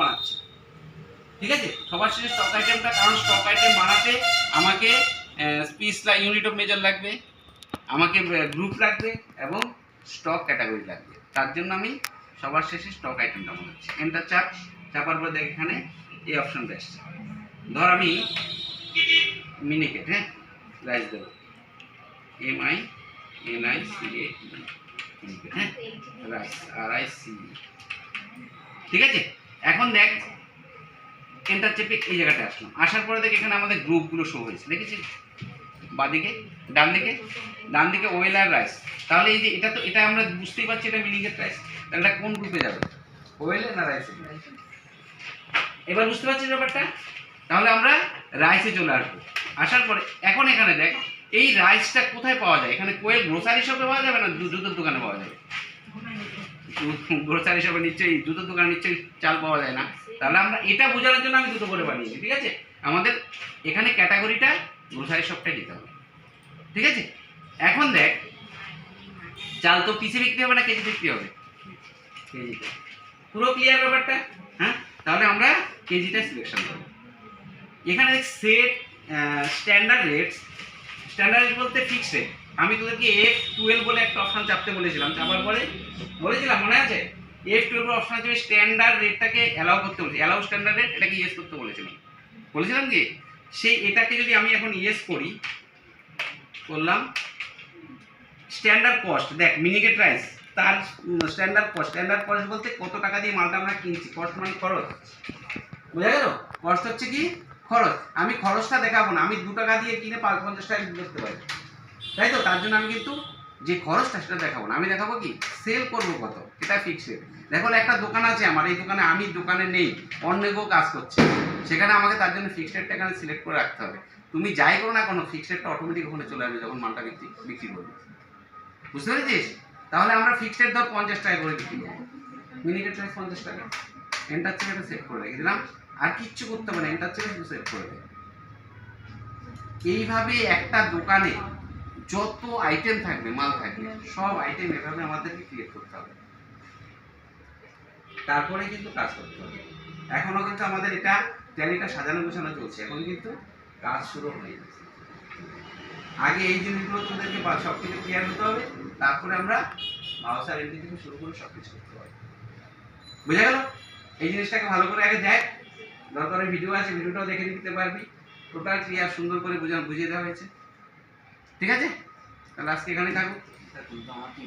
বানাচ্ছি। ঠিক আছে? সবার শেষে স্টক আইটেমটা কারণ স্টক আইটেম বানাতে আমাকে পিস ইউনিট অফ মেজার লাগবে, আমাকে গ্রুপ লাগবে এবং স্টক ক্যাটাগরি লাগবে। তার জন্য আমি সবার শেষে স্টক আইটেমটা বানাচ্ছি। এন্টার চাপ, চাপার পর দেখ এখানে এই অপশনটা এসছে। ধর আমি মিনিকেট হ্যাঁ? রাইস দেবো। M I N I C A হ্যাঁ? রাইস আর আই সি ঠিক আছে? এখন দেখ এন্টার চেপে এই জায়গাটা আসলাম। আসার পরে দেখ এখানে আমাদের গ্রুপগুলো শো হয়েছে। দেখেছিস? বাদিকে ডান দিকে ডান দিকে ওয়েল আর রাইস। তাহলে এই যে এটা তো, এটা আমরা বুঝতেই পারছি এটা মিনিকেট রাইস। তাহলে এটা কোন গ্রুপে যাবে? ওয়েলে না রাইসে? এবার বুঝতে পারছিস ব্যাপারটা? তাহলে আমরা রাইসে চলে আসব। আসার পরে, এখন এখানে দেখ, এই রাইসটা কোথায় পাওয়া যায়? এখানে কোয়েল গ্রোসারি শপে পাওয়া যাবে না জুতোর দোকানে পাওয়া যাবে? গ্রোসারি শপে নিশ্চয়ই, জুতোর দোকানে নিশ্চয়ই চাল পাওয়া যায় না। তাহলে আমরা এটা বোঝানোর জন্য আমি দুটো করে বানিয়েছি, ঠিক আছে? আমাদের এখানে ক্যাটাগরিটা গ্রোসারি শপটা দিতে হবে, ঠিক আছে? এখন দেখ, চাল তো পিসে বিক্রি হবে না, কেজি বিক্রি হবে? পুরো ক্লিয়ার ব্যাপারটা? হ্যাঁ? তাহলে আমরা কেজিটা সিলেকশন করব। এখানে দেখ set standard rates standard rate বলতে ফিক্স রেট আমি তোদেরকে এফ টুয়েলভ বলে একটা অপশন চাপতে বলেছিলাম, চাপার পরে বলেছিলাম, মনে আছে? এফ টুয়েলভ অপশন আছে স্ট্যান্ডার্ড রেটটাকে অ্যালাউ করতে বলেছি। অ্যালাউ স্ট্যান্ডার্ড রেট এটাকে ইয়েস করতে বলেছিলাম। বলেছিলাম কি? সেই এটাকে যদি আমি এখন ইয়েস করি, করলাম স্ট্যান্ডার্ড কস্ট দেখ মিনিকেট প্রাইস তার স্ট্যান্ডার্ড কস্ট স্ট্যান্ডার্ড কস্ট বলতে কত টাকা দিয়ে মালটা আমরা কিনছি কস্ট মানে খরচ। বোঝা গেল? কস্ট হচ্ছে কি? খরচ। আমি খরচটা দেখাবো না, আমি দু টাকা দিয়ে কিনে পাঁচ পঞ্চাশ টাকা করতে পারি। তাই তো? তার জন্য আমি কিন্তু যে খরচটা সেটা দেখাবো না। আমি দেখাবো কি? সেল করব কত? এটা ফিক্সড দেখো একটা দোকান আছে আমার, এই দোকানে আমি দোকানে নেই অন্য কেউ কাজ করছে। সেখানে আমাকে তার জন্য ফিক্সড এখানে সিলেক্ট করে রাখতে হবে। তুমি যাই করো না কোনো ফিক্সড রেটটা অটোমেটিক ওখানে চলে আসবে যখন মালটা বিক্রি বিক্রি করবে। বুঝতে পেরেছিস? তাহলে আমরা ফিক্সড ধর পঞ্চাশ টাকা করে বিক্রি করব। মিনিকেট প্রাইস পঞ্চাশ টাকা। এন্টার চেপে সেট করে রেখে দিলাম আর কিচ্ছু করতে হবে না এন্টার শুধু সেট করে দেয় এইভাবে একটা দোকানে যত আইটেম থাকবে, মাল থাকবে, সব আইটেম এভাবে আমাদেরকে ক্রিয়েট করতে হবে। তারপরে কিন্তু কাজ করতে হবে। এখনও কিন্তু আমাদের এটা ট্যালিটা সাজানো গোছানো চলছে, এখন কিন্তু কাজ শুরু হয়ে গেছে আগে এই জিনিসগুলো তোদেরকে সব কিছু ক্লিয়ার হতে হবে, তারপরে আমরা ভাউসার এন্ট্রি থেকে শুরু করে সব কিছু করতে হবে। বুঝা গেল? এই জিনিসটাকে ভালো করে আগে দেখ। দরকারে ভিডিও আছে ভিডিওটাও দেখে নিতে পারবি। টোটাল ক্লিয়ার সুন্দর করে বুঝা বুঝিয়ে দেওয়া হয়েছে। ঠিক আছে? তাহলে আজকে এখানে থাকুক আমার কি